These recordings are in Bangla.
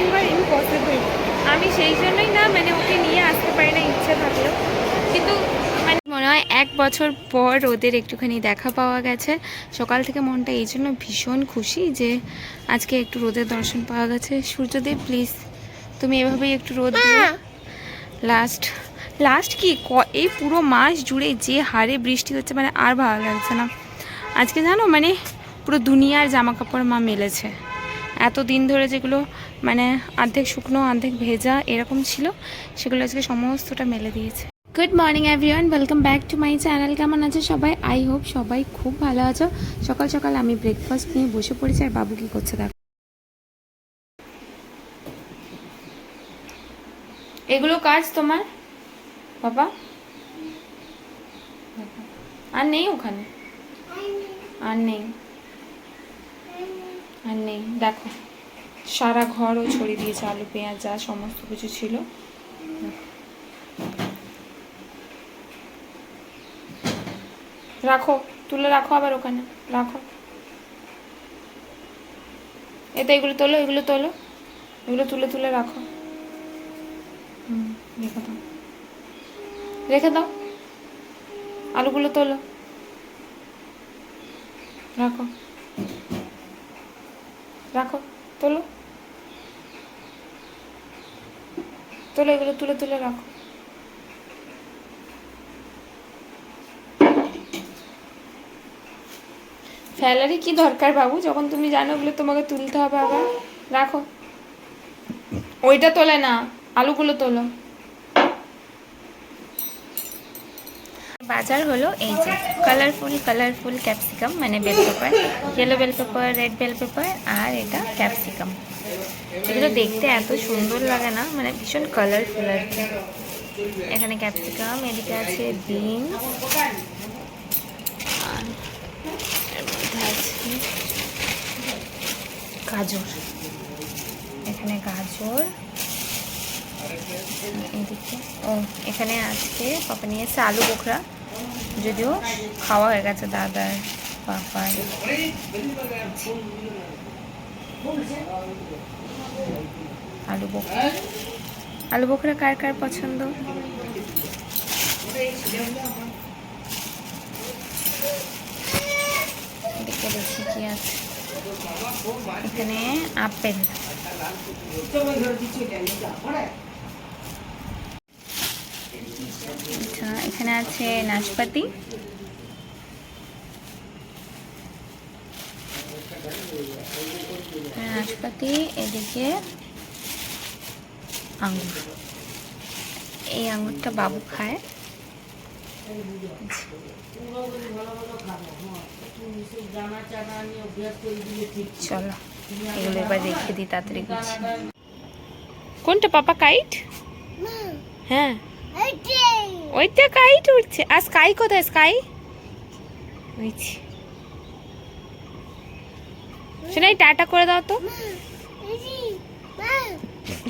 নাথিং আর ইম্পসিবল আমি সেই জন্যই না মানে ওকে নিয়ে আসতে পারি না ইচ্ছে থাকলেও কিন্তু মানে মনে হয় এক বছর পর ওদের একটুখানি দেখা পাওয়া গেছে। সকাল থেকে মনটা এই জন্য ভীষণ খুশি যে আজকে একটু রোদের দর্শন পাওয়া গেছে। সূর্যদেব প্লিজ তুমি এভাবেই একটু রোদ লাস্ট লাস্ট কি? ক- এই পুরো মাস জুড়ে যে হারে বৃষ্টি হচ্ছে মানে আর ভালো লাগছে না। আজকে জানো মানে পুরো দুনিয়ার জামা কাপড় মা মেলেছে। এত দিন ধরে যেগুলো মানে অর্ধেক শুকনো, অর্ধেক ভেজা এরকম ছিল, সেগুলো আজকে সমস্তটা মেলে দিয়েছে। Good morning everyone welcome back to my channel কেমন আছে সবাই? আই হোপ সবাই খুব ভালো আছো। সকাল সকাল আমি ব্রেকফাস্ট নিয়ে বসে পড়েছি, আর বাবু কি করছে দেখো। এগুলো কাজ তোমার? বাবা? আর নেই ওখানে? আর নেই। আর নেই, দেখো। সারা ঘরও ছড়িয়ে দিয়েছে, আলু, পেঁয়াজ, যা সমস্ত কিছু ছিল। রাখো, তুলে রাখো আবার ওখানে, রাখো। এতে এগুলো তোলো এগুলো তোলো, এগুলো তুলে তুলে রাখো। রেখে দাও। রেখে দাও। আলুগুলো তোলো। রাখো রাখো তোলো। তোলো এগুলো তুলে তুলে রাখো। ফেলারই কি দরকার বাবু? যখন তুমি জানো ওগুলো তোমাকে তুলতে হবে আবার। রাখো। ওইটা তোলে না, আলুগুলো তোলো। বাজার হলো এই যে কালারফুল কালারফুল ক্যাপসিকাম মানে bell pepper yellow bell pepper red bell pepper আর এটা ক্যাপসিকাম এগুলো দেখতে এত সুন্দর লাগে না মানে ভীষণ কালারফুল আর কি। এখানে ক্যাপসিকাম এদিকে আছে বিন আর গাজর। এখানে গাজর এদিকে, ও, এখানে আজকে পাপা নিয়েছে আলু বোখরা। যদিও খাওয়া হয়ে গেছে দাদার, পাপার। আলু বোখরা আলু বোখরা কার কার পছন্দ? আছে। এখানে আপেল। আচ্ছা এখানে আছে নাশপাতি। নাশপাতি এদিকে আঙুর। এই আঙুরটা বাবু খায়। চলো এগুলো এবার রেখে দিই তাড়াতাড়ি গুছিয়ে। কোনটা পাপা কাইট? হ্যাঁ। ওইটা কাইট উঠছে। আর স্কাই কোথায়? স্কাই ওইছি শোনাই টাটা করে দাও তো।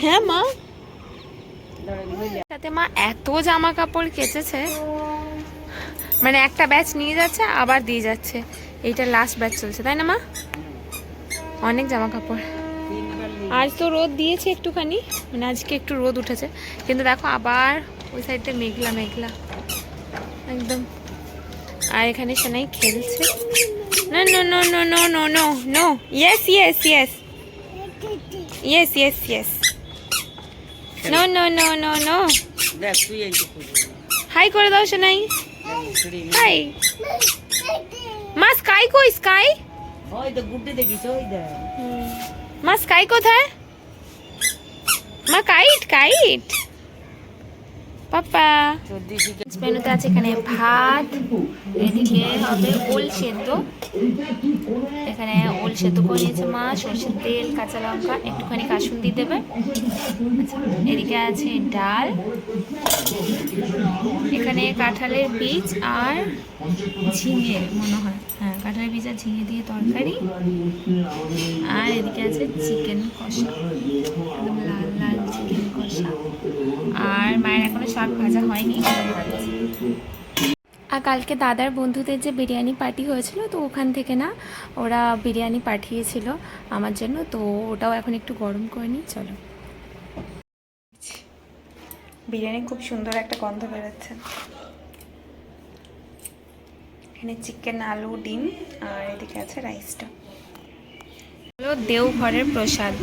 হ্যাঁ মা। সাথে মা এত জামা কাপড় কেচেছে। মানে একটা ব্যাচ নিয়ে যাচ্ছে, আবার দিয়ে যাচ্ছে। এইটা লাস্ট ব্যাচ চলছে, তাই না, মা? অনেক জামা কাপড় আজ তো রোদ দিয়েছে একটুখানি। মানে আজকে একটু রোদ উঠেছে। কিন্তু দেখো, আবার ওই সাইডটা মেঘলা মেঘলা। একদম। আর এখানে সেনাই খেলছে। না no no no no no no no yes yes yes yes yes yes no no no no no. Hi করে দাও সেনাই। হাই মা স্কাই কই স্কাই মা স্কাই কোথায়? মা কাইট কাইট পাপা। মেনুতে আছে এখানে ভাত এদিকে হবে ওল সেদ্ধ। এখানে ওল সেদ্ধ করে নিয়েছে মা সর্ষের তেল কাঁচা লঙ্কা একটুখানি কাসুন্দি দেবে। আচ্ছা, এদিকে আছে ডাল। এখানে কাঁঠালের বীজ আর ঝিঙে মনে হয়। হ্যাঁ কাঁঠালের বীজ আর ঝিঙে দিয়ে তরকারি। আর এদিকে আছে চিকেন কষা। লাল লাল চিকেন কষা। এখনও শাক ভাজা হয়নি আর কালকে দাদার বন্ধুদের যে বিরিয়ানি পার্টি হয়েছিল তো ওখান থেকে না ওরা বিরিয়ানি পাঠিয়েছিল আমার জন্য তো ওটাও এখন একটু গরম করে নিই চলো। বিরিয়ানি খুব সুন্দর একটা গন্ধ বেরোচ্ছে। এখানে চিকেন আলু ডিম আর এদিকে আছে রাইসটা। হলো দেওঘরের প্রসাদ।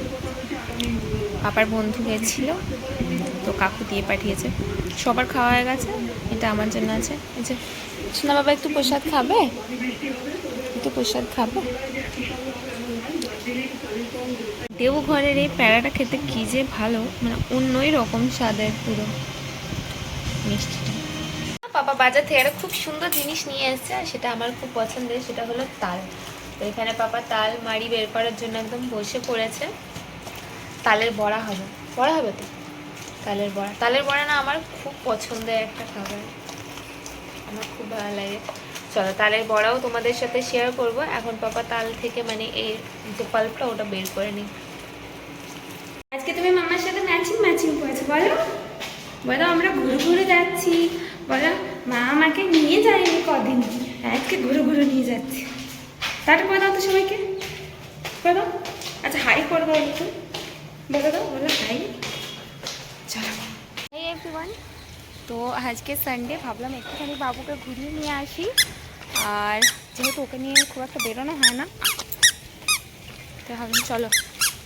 পাপার বন্ধু গেছিল তো কাকু দিয়ে পাঠিয়েছে। সবার খাওয়া হয়ে গেছে, এটা আমার জন্য আছে। এই যে, সোনা বাবা একটু প্রসাদ খাবে? একটু প্রসাদ খাবে? দেওঘরের এই প্যারাটা খেতে কি যে ভালো মানে অন্যই রকম স্বাদের পুরো মিষ্টিটা পাপা বাজার থেকে একটা খুব সুন্দর জিনিস নিয়ে এসেছে, আর সেটা আমার খুব পছন্দের, সেটা হলো তাল। তো এখানে পাপা তাল মাড়ি বের করার জন্য একদম বসে পড়েছে। তালের বড়া হবে বড়া হবে তো? তালের বড়া। তালের বড়া না আমার খুব পছন্দের একটা খাবার। আমার খুব ভালো লাগে। চলো, তালের বড়াও তোমাদের সাথে শেয়ার করব। এখন পাপা তাল থেকে মানে এই যে পাল্পটা ওটা বের করে নিই। আজকে তুমি মামার সাথে ম্যাচিং ম্যাচিং করেছ, বলো। বলো, আমরা ঘুরে ঘুরে যাচ্ছি। বলো, মা আমাকে নিয়ে যায়নি কদিন। আজকে ঘুরে ঘুরে নিয়ে যাচ্ছি। তারপর দাও তো সবাইকে। দাও আচ্ছা হাই করে দাও একটু। বলে দাও বলো হাই এভরিওয়ান তো আজকে সানডে ভাবলাম একটুখানি বাবুকে ঘুরিয়ে নিয়ে আসি। আর যেহেতু ওকে নিয়ে খুব একটা বেরোনো হয় না তো ভাবলাম চলো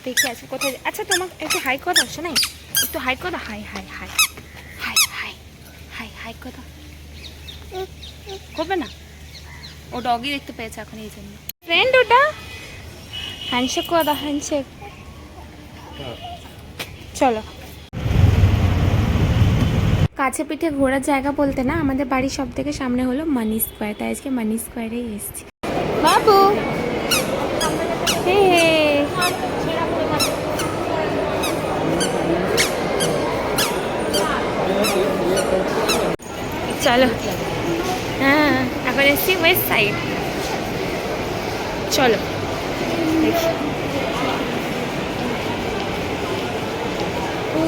দেখি আজকে কোথায় আচ্ছা তোমার একটু হাই কথা শোনাই। একটু হাই কথা hi hi hi hi hi hi hi কথা করবে না? ও ডগই দেখতে পেয়েছে এখন এই জন্য। ফ্রেন্ড ওটা? হ্যান্ডশেক করে দাও হ্যান্ডশেক চলো। কাছে পিঠে ঘোরার জায়গা বলতে না, আমাদের বাড়ির সব থেকে সামনে হলো মানি স্কোয়ার, তাই আজকে মানি স্কোয়ারেই এসেছি। বাবু! হে হে। চলো। হ্যাঁ এখন এসছি ওয়েস্ট সাইড চলো। দেখি ও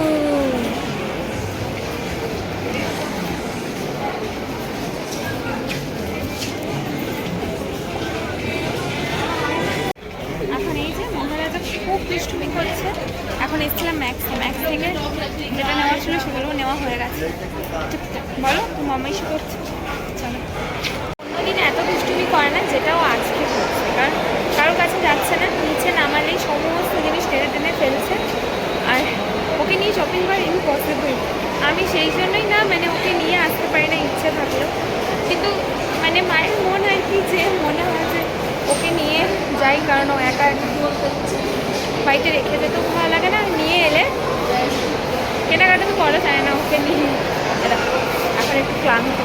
এখন এই যে মহারাজা খুব দুষ্টুমি করছে এখন এসেছিলাম ম্যাক্স ম্যাক্স থেকে যেটা নেওয়া ছিল সেগুলো নেওয়া হয়ে গেছে টুকটাক। বলো তুমি মামা এসে করছে। চলো। এত দুষ্টুমি করে না, যেটাও আজকে করছে কারণ কারোর কাছে যাচ্ছে না, নিচে নামালেই সমস্ত জিনিস টেনে টেনে ফেলছে। আর ওকে নিয়ে শপিং করা ইম্পসিবল আমি সেই জন্যই না মানে ওকে নিয়ে আসতে পারি না, ইচ্ছে থাকলেও। কিন্তু মানে মায়ের মন হয় কি যে, মনে হয় যে ওকে নিয়ে যাই, কারণ ও একা একা দূর করছে বাড়িতে রেখে যেতেও ভালো লাগে না আর নিয়ে এলে কেনাকাটা তো করা যায় না ওকে নিয়ে। এখন একটু ক্লান্ত।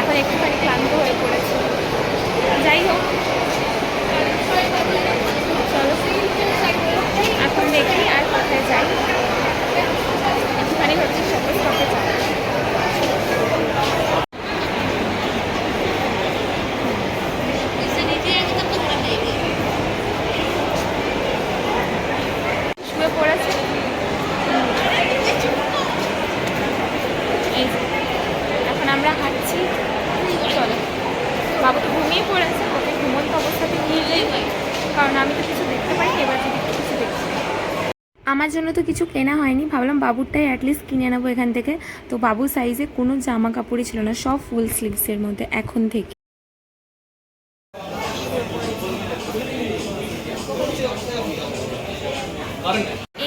এখন একটুখানি ক্লান্ত হয়ে পড়েছে। যাই হোক চলো এখন দেখি আর কোথায় যাই একটুখানি হচ্ছে শপিং করতে যাই শুয়ে পড়েছে এই যে, এখন আমরা হাঁটছি চলো বাবু তো ঘুমিয়ে পড়েছে ওকে ঘুমন্ত অবস্থাতে নিয়ে যাই কারণ আমি তো কিছু দেখতে পাই এবার যদি একটু কিছু দেখতে পাই। আমার জন্য তো কিছু কেনা হয়নি। ভাবলাম বাবুরটাই অ্যাটলিস্ট কিনে নেব এখান থেকে। তো বাবু সাইজে কোনো জামা কাপড়ই ছিল না, সব ফুল স্লিভসের মধ্যে এখন থেকে।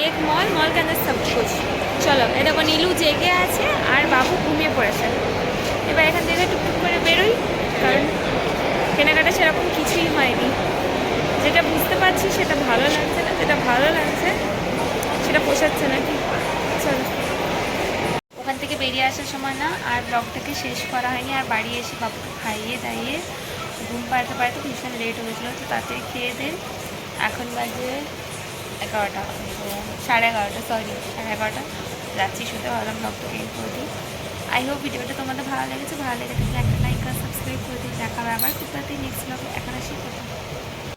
এক মল মল কেন সব কিছু চলো এরকম নীলু জেগে আছে আর বাবু ঘুমিয়ে পড়েছে। এবার এখান থেকে টুকটুক করে বেরোই, কারণ কেনাকাটা সেরকম কিছুই হয়নি। যেটা বুঝতে পারছি সেটা ভালো লাগছে না, যেটা ভালো লাগছে সেটা পোষাচ্ছে না কি চলো। ওখান থেকে বেরিয়ে আসার সময় না, আর ব্লগটাকে শেষ করা হয়নি, আর বাড়ি এসে বাবুকে খাইয়ে দাইয়ে ঘুম পাড়তে পাড়তে ভীষণ লেট হয়েছিলো তো তাতে খেয়ে দেন এখন বাজে এগারোটা। সাড়ে এগারোটা সরি সাড়ে এগারোটা। যাচ্ছি শুতে, ভাবলাম ব্লগটাকে এন্ড করে দিই। আই হোপ ভিডিওটা তোমাদের ভালো লেগেছে। ভালো লেগে থাকলে একটা লাইক আর সাবস্ক্রাইব করে দিই দেখা হবে আবার। খুব তাড়াতাড়ি নেক্সট ব্লগে এখন আসি।